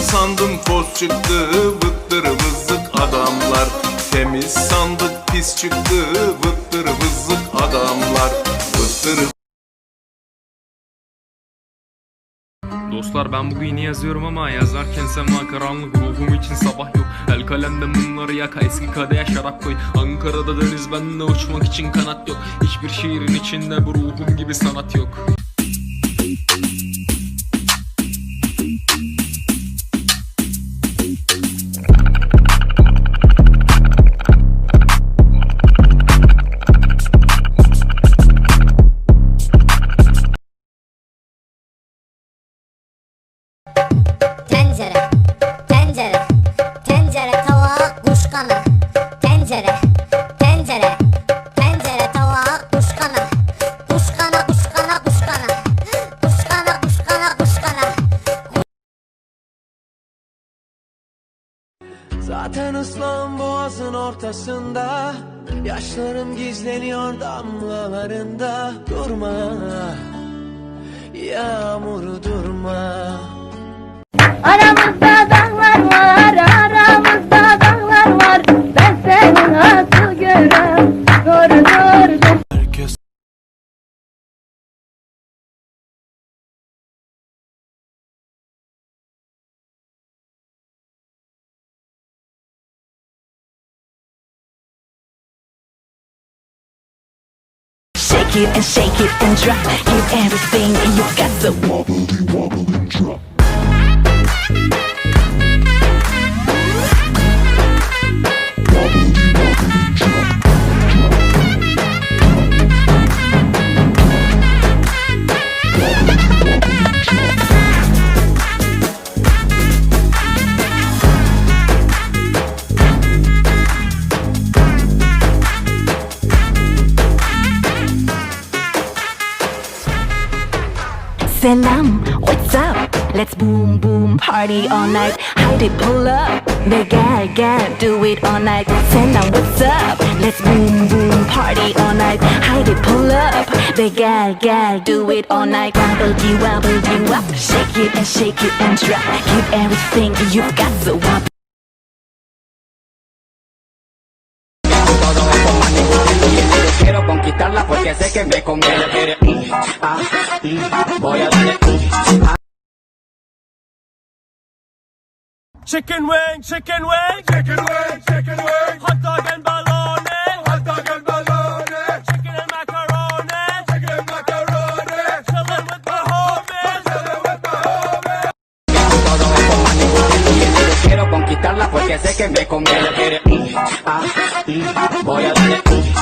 sandım toz çıktı Vıttır vızlık adamlar. Temiz sandık pis çıktı Vıttır vızlık adamlar. Vıttır Dostlar ben bu yeni yazıyorum ama yazarken sema karanlık ruhum için sabah yok. El kalemde mumları yaka eski kadeye şarap koy. Ankara'da deniz benle uçmak için kanat yok. Hiçbir şiirin içinde bu ruhum gibi sanat yok ortasında Yaşlarım gizleniyor damlalarında. Durma Yağmur durma it and shake it and drop. Give everything you got the wobbly wobble and drop. Salam, what's up? Let's boom boom party all night. Heidi pull up, the gal gal do it all night. Salam, what's up? Let's boom boom party all night. Heidi pull up, the gal gal do it all night. Wobble dee wobble dee wop, shake it and shake it and drop. Give everything you've got so wobble. Quiero conquistarla porque sé que me conviene. Quiere, voy a darle. Chicken wing, chicken wing. Chicken wing, chicken wing. Hot dog and bologna. Hot dog and bologna. Chicken and macaroni. Chicken and macaroni. Chillin' with my homies. Chillin' with my homies. Todo esto más ningún Quiero conquistarla porque sé que me conviene. Quiere, mm, ah, mm, voy a darle.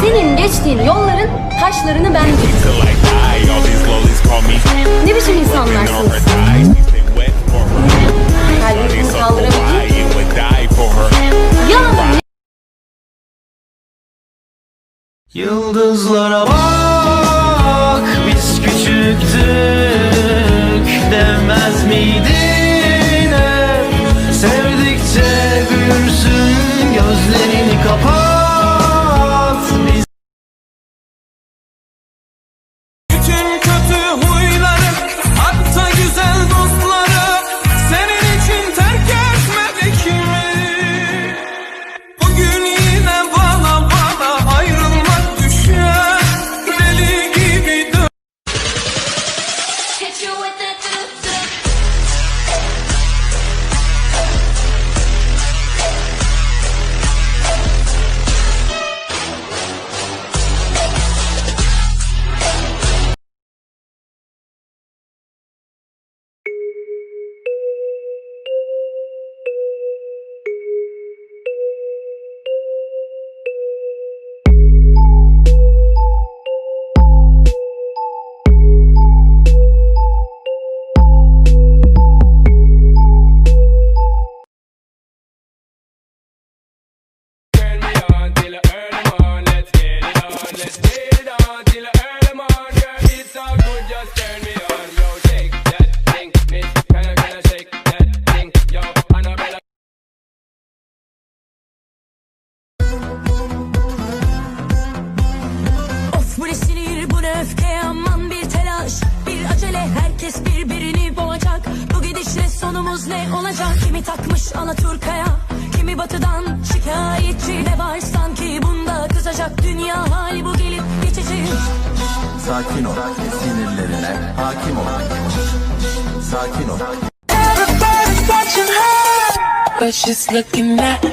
Senin geçtiğin yolların taşlarını ben diktim. Ne biçim insanlarsınız? Kalbimi kaldırabildim. Yalan? Yıldızlara bak biz küçüktük demez miydin sonumuz ne olacak Kimi takmış Alaturka'ya Kimi batıdan şikayetçi Ne var sanki bunda kızacak Dünya hali bu gelip geçici Sakin ol, sinirlerine hakim ol. Sakin ol. But she's looking at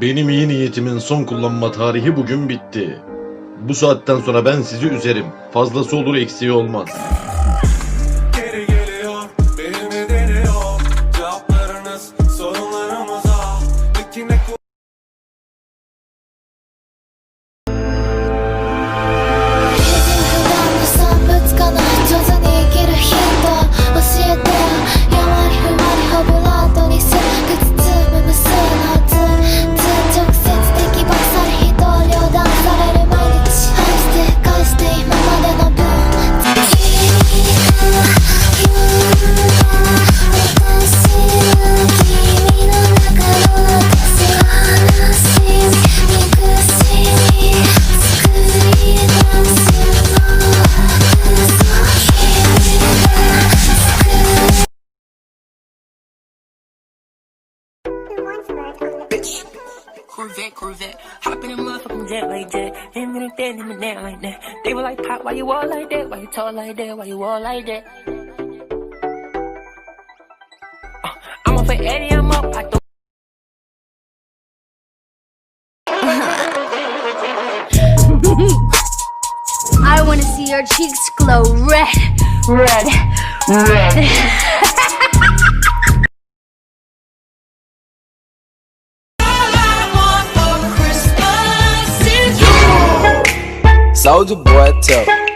Benim iyi niyetimin son kullanma tarihi bugün bitti. Bu saatten sonra ben sizi üzerim. Fazlası olur eksiği olmaz. Corvette, Corvette Hop in a motherfucking jet like that Him and that, him and that like that They were like, Pop, why you all like that? Why you talk like that? Why you all like that? Uh, I'm off for Eddie, I'm up I I wanna see your cheeks glow red, red, red. Soldier boy, tough.